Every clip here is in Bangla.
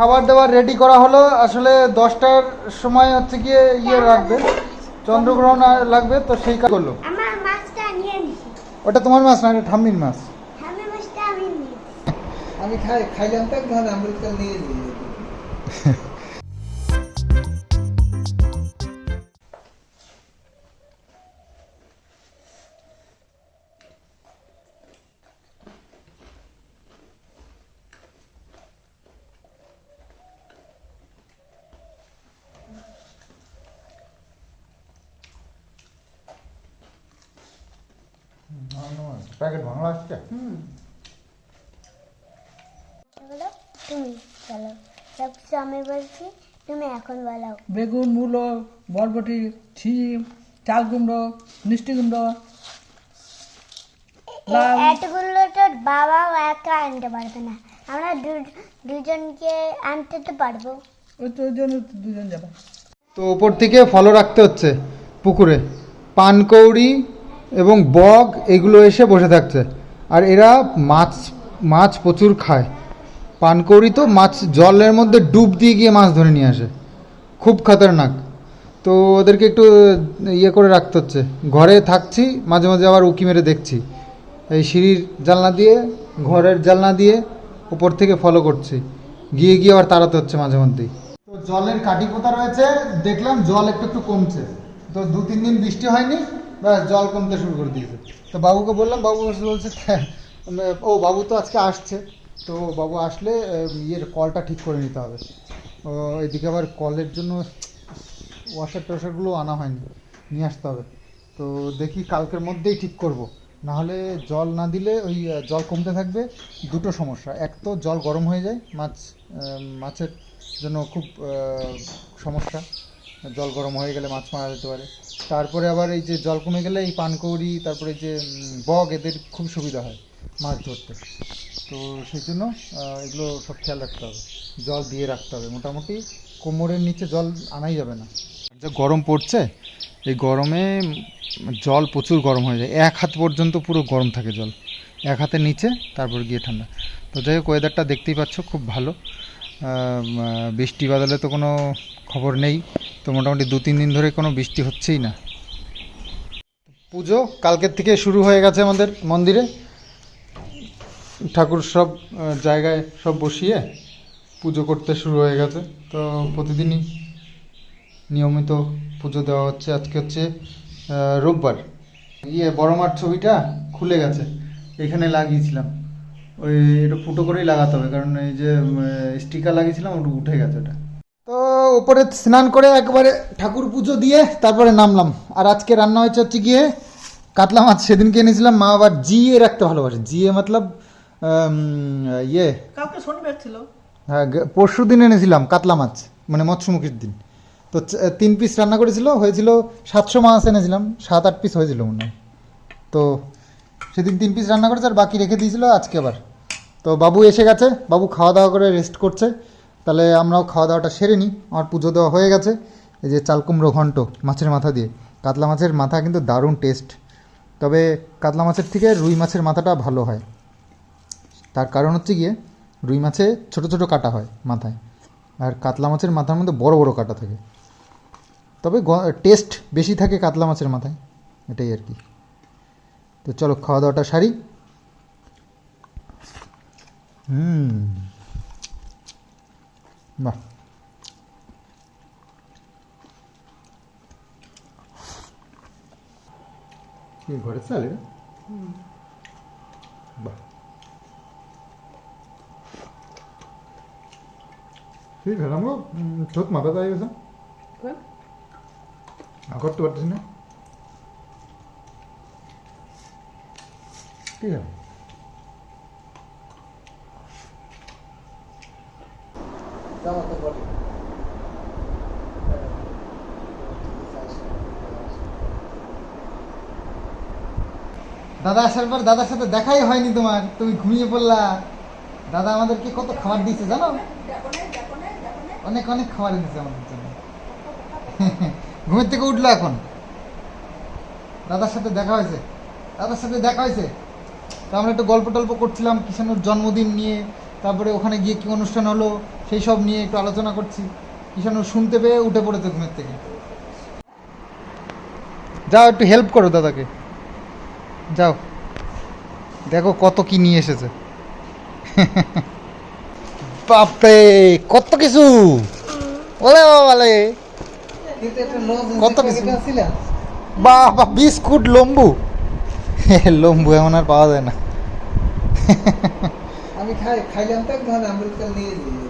খাবার দাবার রেডি করা হলো। আসলে দশটার সময় হচ্ছে গিয়ে ইয়ে রাখবে চন্দ্রগ্রহণ আর লাগবে তো সেই কাজ করল। আমার মাছটা নিয়ে নিছি। ওটা তোমার মাছ না এটা ঠাম্মির মাছ? আমি খাই খাইলাম তো ধর অমৃতকাল নিয়ে প্যাকেট বাংলা আসছে? বলো? তুমি চলো সব আমি বলছি তুমি এখন বলো বেগুন মূলো বরবটি ছিম চাল কুমড়ো মিষ্টি কুমড়ো এতগুলো তো বাবাও একা আনতে পারবে না। আমরা দুজনকে আনতে তো পারব। ওই তো জন্য দুজন যাবে। তো ওপর থেকে ফলো রাখতে হচ্ছে পুকুরে। পানকৌড়ি এবং বগ এগুলো এসে বসে থাকছে। আর এরা মাছ মাছ প্রচুর খায়। পানকৌড়ি তো মাছ জলের মধ্যে ডুব দিয়ে গিয়ে মাছ ধরে নিয়ে আসে। খুব খতরনাক। তো ওদেরকে একটু ইয়ে করে রাখতে হচ্ছে। ঘরে থাকছি, মাঝে মাঝে আবার উকি মেরে দেখছি। এই সিঁড়ির জানলা দিয়ে, ঘরের জানলা দিয়ে উপর থেকে ফলো করছি। গিয়ে গিয়ে আবার তাড়াতে হচ্ছে মাঝে মধ্যেই। তো জলের কাঠি পোতা রয়েছে, দেখলাম জল একটু একটু কমছে। তো দু তিন দিন বৃষ্টি হয়নি ব্যাস জল কমতে শুরু করে দিয়েছে। তো বাবুকে বললাম বাবু বলছে "হ্যাঁ, ও বাবু তো আজকে আসছে। তো বাবু আসলে ইয়ের কলটা ঠিক করে নিতে হবে। ও এদিকে আবার কলের জন্য ওয়াশার টসারগুলো আনা হয়নি নিয়ে আসতে হবে। তো দেখি কালকের মধ্যেই ঠিক করব। নাহলে জল না দিলে ওই জল কমতে থাকবে। দুটো সমস্যা। এক তো জল গরম হয়ে যায় মাছ মাছের জন্য খুব সমস্যা। জল গরম হয়ে গেলে মাছ মারা যেতে পারে। তারপরে আবার এই যে জল কমে গেলে এই পানকৌড়ি, তারপরে যে বগ এদের খুব সুবিধা হয় মাছ ধরতে। তো সেই জন্য এগুলো সব খেয়াল রাখতে হবে। জল দিয়ে রাখতে হবে। মোটামুটি কোমরের নিচে জল আনাই যাবে না। যে গরম পড়ছে, এই গরমে জল প্রচুর গরম হয়ে যায়। এক হাত পর্যন্ত পুরো গরম থাকে জল। এক হাতের নিচে, তারপর গিয়ে ঠান্ডা। তো যাই হোক ওয়েদারটা দেখতেই পাচ্ছ, খুব ভালো। বৃষ্টি বাদলে তো কোনো খবর নেই। তো মোটামুটি দু তিন দিন ধরে কোনো বৃষ্টি হচ্ছেই না। পুজো কালকের থেকে শুরু হয়ে গেছে আমাদের মন্দিরে। ঠাকুর সব জায়গায় সব বসিয়ে পুজো করতে শুরু হয়ে গেছে। তো প্রতিদিনই নিয়মিত পুজো দেওয়া হচ্ছে। আজকে হচ্ছে রোববার। ইয়ে বড় মাঠ ছবিটা খুলে গেছে। এখানে লাগিয়েছিলাম। ওই একটু ফুটো করেই লাগাতে হবে কারণ এই যে স্টিকার লাগিয়েছিলাম ওটা উঠে গেছে ওটা। তো ওপরে স্নান করে একবারে ঠাকুর পুজো দিয়ে তারপরে নামলাম। আর আজকে রান্না হয়েছে হচ্ছে গিয়ে কাতলা মাছ সেদিনকে এনেছিলাম মা আবার জিয়ে রাখতে ভালোবাসে। জিয়ে মতলব ইয়ে কালকে শনিবার ছিল। হ্যাঁ পরশু দিন এনেছিলাম কাতলা মাছ মানে মৎস্যমুখীর দিন। তো তিন পিস রান্না করেছিল হয়েছিল সাতশো মাছ এনেছিলাম সাত আট পিস হয়েছিল মনে হয়। তো সেদিন তিন পিস রান্না করেছে আর বাকি রেখে দিয়েছিল আজকে আবার। তো বাবু এসে গেছে, বাবু খাওয়া দাওয়া করে রেস্ট করছে। তাহলে আমরাও খাওয়া দাওয়াটা সেরে নিই, আমার পুজো দেওয়া হয়ে গেছে। এই যে চাল কুমড়ো ঘন্ট মাছের মাথা দিয়ে, কাতলা মাছের মাথা কিন্তু দারুণ টেস্ট তবে কাতলা মাছের থেকে রুই মাছের মাথাটা ভালো হয়। তার কারণ হচ্ছে গিয়ে, রুই মাছে ছোট ছোট কাটা হয় মাথায়, আর কাতলা মাছের মাথার মধ্যে বড় বড় কাটা থাকে। তবে টেস্ট বেশি থাকে কাতলা মাছের মাথায়, এটাই আর কি। তো চলো খাওয়া দাওয়াটা সারি। হুম বাহ কি ঘরে চালে রে? বাহ ঠিক আছে আমরা ঠোঁট মাথা যাই গেছে করতে পারতেছি না ঠিক আছে জামাতে বলে দাদা, আসার পর দাদার সাথে দেখাই হয়নি তোমার। তুমি ঘুমিয়ে পড়লা। দাদা আমাদেরকে কত খাবার দিয়েছে, জানো? অনেক অনেক খাবার দিয়েছে আমাদের জন্য। ঘুমের থেকে উঠল এখন। দাদার সাথে দেখা হয়েছে। দাদার সাথে দেখা হয়েছে। তো আমরা একটু গল্প টল্প করছিলাম কিষানুর জন্মদিন নিয়ে। তারপরে ওখানে গিয়ে কি অনুষ্ঠান হলো? সেই সব নিয়ে একটু আলোচনা করছি। কিষাণু শুনতে পেয়ে উঠে পড়েছে ঘুমের থেকে। যাও, একটু হেল্প করো দাদাকে। যাও। দেখো কত কি নিয়ে এসেছে। বাপরে, কত কিছু। বলে বলে কত কিছু। বাহ বিস্কুট, লম্বু। লম্বু এমন আর পাওয়া যায় না। আমি খাই, খাইলাম তো আমেরিকা নিয়ে নিয়ে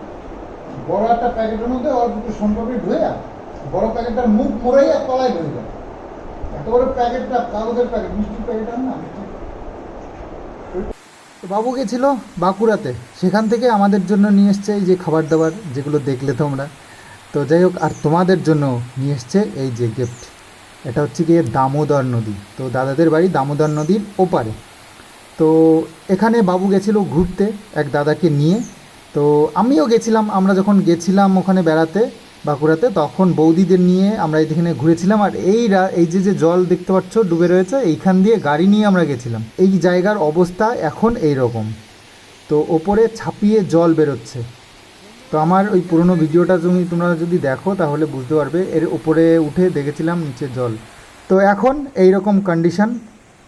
বড় একটা প্যাকেটের মধ্যে অল্প একটু সোনপাপড়ি ধুয়ে, বড় প্যাকেটটার মুখ আর তলায় ধরে যায় এত বড় প্যাকেটটা, কাগজের প্যাকেট মিষ্টির প্যাকেট না। বাবু গেছিল বাঁকুড়াতে। সেখান থেকে আমাদের জন্য নিয়ে এসছে এই যে খাবার দাবার যেগুলো দেখলে তোমরা। তো যাই হোক, আর তোমাদের জন্য নিয়ে এসছে এই যে গিফট এটা হচ্ছে গিয়ে দামোদর নদী। তো দাদাদের বাড়ি দামোদর নদীর ওপারে। তো এখানে বাবু গেছিল ঘুরতে, এক দাদাকে নিয়ে। তো আমিও গেছিলাম, আমরা যখন গেছিলাম ওখানে বেড়াতে, বাঁকুড়াতে, তখন বৌদিদের নিয়ে আমরা এখানে ঘুরেছিলাম। আর এই এই যে যে জল দেখতে পাচ্ছ, ডুবে রয়েছে, এইখান দিয়ে গাড়ি নিয়ে আমরা গেছিলাম। এই জায়গার অবস্থা এখন এই রকম তো ওপরে ছাপিয়ে জল বেরোচ্ছে। তো আমার ওই পুরনো ভিডিওটা তুমি, তোমরা যদি দেখো, তাহলে বুঝতে পারবে, এর উপরে উঠে দেখেছিলাম নিচে জল। তো এখন এই রকম কন্ডিশন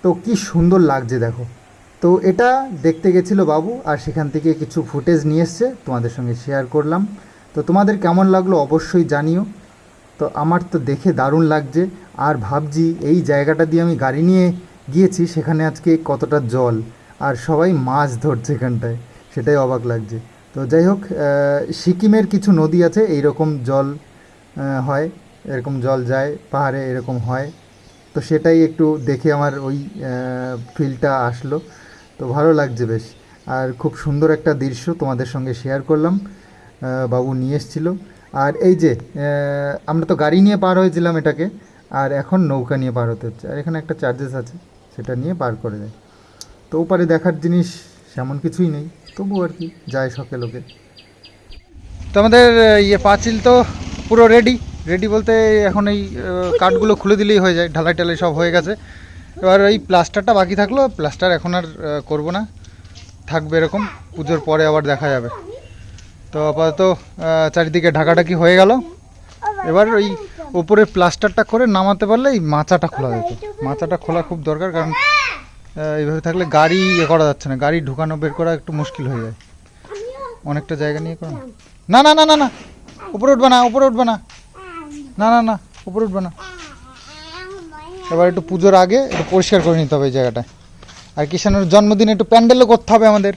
তো কি সুন্দর লাগছে, দেখো। তো এটা দেখতে গেছিল বাবু, আর সেখান থেকে কিছু ফুটেজ নিয়ে এসছে, তোমাদের সঙ্গে শেয়ার করলাম। তো তোমাদের কেমন লাগল অবশ্যই জানিও। তো আমার তো দেখে দারুণ লাগছে, আর ভাবছি এই জায়গাটা দিয়ে আমি গাড়ি নিয়ে গিয়েছি, সেখানে আজকে কতটা জল, আর সবাই মাছ ধরছে এখানটায়, সেটাই অবাক লাগছে। তো যাই হোক সিকিমের কিছু নদী আছে, এইরকম জল হয়, এরকম জল যায়, পাহাড়ে এরকম হয়। তো সেটাই একটু দেখে আমার ওই ফিলটা আসলো। তো ভালো লাগছে বেশ। আর খুব সুন্দর একটা দৃশ্য তোমাদের সঙ্গে শেয়ার করলাম বাবু নিয়ে এসেছিল। আর এই যে আমরা তো গাড়ি নিয়ে পার হয়েছিলাম এটাকে, আর এখন নৌকা নিয়ে পার হতে হচ্ছে। আর এখানে একটা চার্জেস আছে, সেটা নিয়ে পার করে দেয়। তো ওপারে দেখার জিনিস সেমন কিছুই নেই তবু আর কি, যায় শখে লোকে। তো আমাদের ইয়ে পাঁচিল তো পুরো রেডি রেডি বলতে এখন এই কাঠগুলো খুলে দিলেই হয়ে যায় ঢালাই টালাই সব হয়ে গেছে। এবার এই প্লাস্টারটা বাকি থাকল প্লাস্টার এখন আর করব না। থাকবে এরকম, পুজোর পরে আবার দেখা যাবে। তো আপাতত চারিদিকে ঢাকাঢাকি হয়ে গেল। এবার ওই উপরে প্লাস্টারটা করে নামাতে পারলে এই মাচাটা খোলা যেত। মাচাটা খোলা খুব দরকার, কারণ এইভাবে থাকলে গাড়ি ইয়ে করা যাচ্ছে না। গাড়ি ঢুকানো, বের করা একটু মুশকিল হয়ে যায়। অনেকটা জায়গা নিয়ে করো। না না না না না। উপরে উঠবে না, উপরে উঠবে না। না না না, উপরে উঠবে না। এবার একটু পুজোর আগে একটু পরিষ্কার করে নিতে হবে এই জায়গাটা। আর কিষানের জন্মদিনে একটু প্যান্ডেলও করতে হবে আমাদের।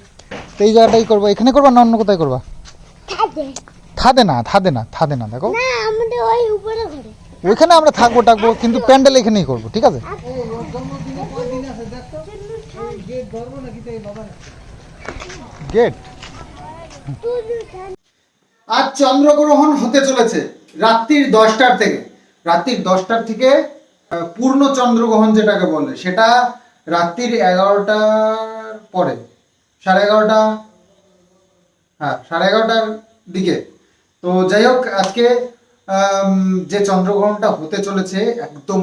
তো এই জায়গাটাই করব। এখানে করবা না অন্য কোথায় করবা? থাদে। না থাদে না থাদে না দেখো। না আমাদের ওই উপরে ঘরে। ওইখানে আমরা থাকব টাকবো কিন্তু প্যান্ডেল এখানেই করব ঠিক আছে? গেট। আজ চন্দ্রগ্রহণ হতে চলেছে রাত্রির দশটার থেকে। রাত্রির দশটার থেকে পূর্ণ চন্দ্রগ্রহণ যেটাকে বলে, সেটা রাত্রির এগারোটার পরে, সাড়ে এগারোটা হ্যাঁ সাড়ে এগারোটার দিকে। তো যাই হোক, আজকে যে চন্দ্রগ্রহণটা হতে চলেছে, একদম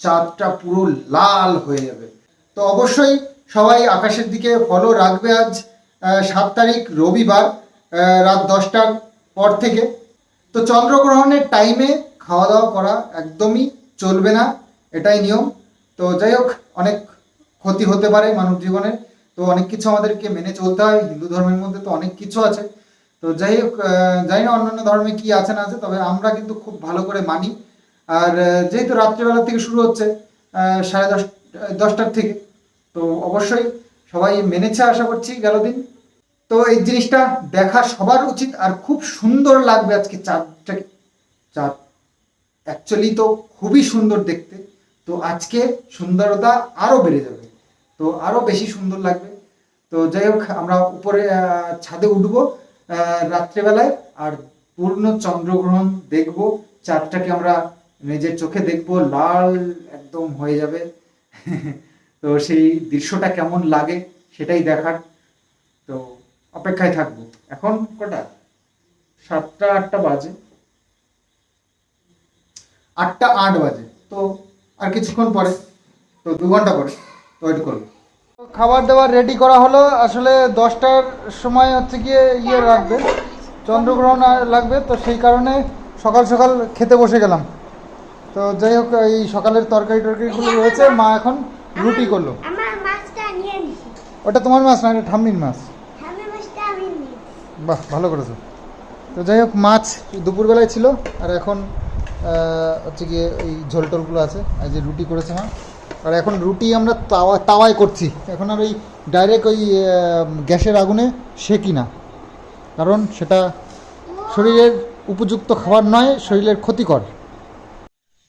চাঁদটা পুরো লাল হয়ে যাবে। তো অবশ্যই সবাই আকাশের দিকে ফলো রাখবে আজ সাত তারিখ, রবিবার রাত দশটার পর থেকে। তো চন্দ্রগ্রহণের টাইমে খাওয়া দাওয়া করা একদমই চলবে না, এটাই নিয়ম। তো যাই হোক, অনেক ক্ষতি হতে পারে মানব জীবনের। তো অনেক কিছু আমাদেরকে মেনে চলতে হয়, হিন্দু ধর্মের মধ্যে তো অনেক কিছু আছে। তো যাই হোক জানি না অন্যান্য ধর্মে কি আছে না আছে, তবে আমরা কিন্তু খুব ভালো করে মানি। আর যেহেতু রাত্রিবেলা থেকে শুরু হচ্ছে সাড়ে দশ, দশটার থেকে, তো অবশ্যই সবাই মেনেছে আশা করছি গেল দিন। তো এই জিনিসটা দেখা সবার উচিত, আর খুব সুন্দর লাগবে আজকে চাঁদটাকে, চাঁদ। অ্যাকচুয়ালি তো খুবই সুন্দর দেখতে। তো আজকে সুন্দরতা আরও বেড়ে যাবে। তো আরও বেশি সুন্দর লাগবে। তো যাই হোক, আমরা উপরে ছাদে উঠবো রাত্রেবেলায়, আর পূর্ণ চন্দ্রগ্রহণ দেখব। চাঁদটাকে আমরা নিজের চোখে দেখব, লাল একদম হয়ে যাবে। তো সেই দৃশ্যটা কেমন লাগে সেটাই দেখার। তো অপেক্ষায় থাকব। এখন কটা? সাতটা, আটটা বাজে। আটটা আট বাজে। তো আর কিছুক্ষণ পরে তো দু ঘণ্টা পরে ওয়েট করব। খাবার দাবার রেডি করা হলো আসলে দশটার সময় হচ্ছে গিয়ে ইয়ে লাগবে চন্দ্রগ্রহণ আর লাগবে তো সেই কারণে সকাল সকাল খেতে বসে গেলাম। তো যাই হোক এই সকালের তরকারি টরকারিগুলো রয়েছে মা এখন রুটি করল। ওটা তোমার মাছ না এটা ঠাম্মির মাছ? বাহ ভালো করেছ। তো যাই হোক মাছ দুপুরবেলায় ছিল আর এখন হচ্ছে গিয়ে এই ঝোল টোলগুলো আছে আর যে রুটি করেছে মা। আর এখন রুটি আমরা তাওয়া, তাওয়ায় করছি। এখন আর ওই ডাইরেক্ট ওই গ্যাসের আগুনে সেকি না? কারণ সেটা শরীরের উপযুক্ত খাবার নয়, শরীরের ক্ষতিকর।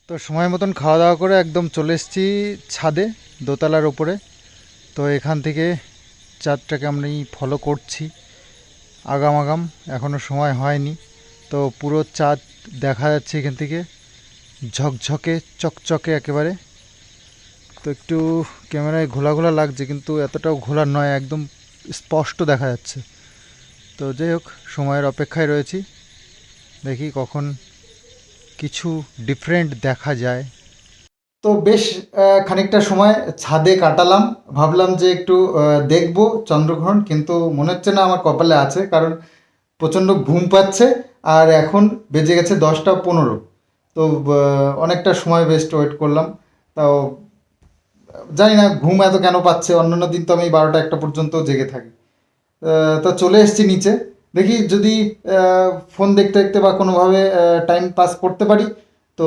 তো সময় মতন খাওয়া দাওয়া করে একদম চলে এসেছি ছাদে, দোতলার ওপরে। তো এখান থেকে চাঁদটাকে আমি ফলো করছি। আগাম আগাম এখনও সময় হয়নি। তো পুরো চাঁদ দেখা যাচ্ছে এখান থেকে। ঝকঝকে, চকচকে একেবারে। তো একটু ক্যামেরায় ঘোলা ঘোলা লাগছে, কিন্তু এতটাও ঘোলা নয়, একদম স্পষ্ট দেখা যাচ্ছে। তো যাই হোক, সময়ের অপেক্ষায় রয়েছি। দেখি কখন কিছু ডিফারেন্ট দেখা যায়। তো বেশ খানিকটা সময় ছাদে কাটালাম। ভাবলাম যে একটু দেখব চন্দ্রগ্রহণ, কিন্তু মনে হচ্ছে না আমার কপালে আছে, কারণ প্রচণ্ড ঘুম পাচ্ছে আর এখন বেজে গেছে দশটা পনেরো। তো অনেকটা সময় বেস্ট ওয়েট করলাম। তাও, জানি না ঘুম এত কেন পাচ্ছে। অন্যান্য দিন তো আমি বারোটা একটা পর্যন্ত জেগে থাকি। তো চলে এসেছি নিচে। দেখি যদি ফোন দেখতে দেখতে বা কোনোভাবে টাইম পাস করতে পারি, তো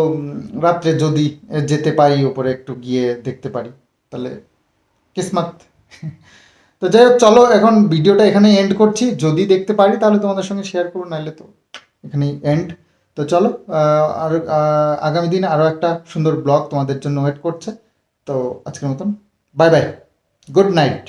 রাত্রে যদি যেতে পারি, ওপরে একটু গিয়ে দেখতে পারি, তাহলে, কিসমাত। তো যাই হোক, চলো এখন ভিডিওটা এখানে এন্ড করছি। যদি দেখতে পারি, তাহলে তোমাদের সঙ্গে শেয়ার করব, নাহলে তো এখানেই এন্ড তো চলো আর আগামী দিন আরও একটা সুন্দর ব্লগ তোমাদের জন্য ওয়েট করছে। তো আজকের মতন বাই বাই গুড নাইট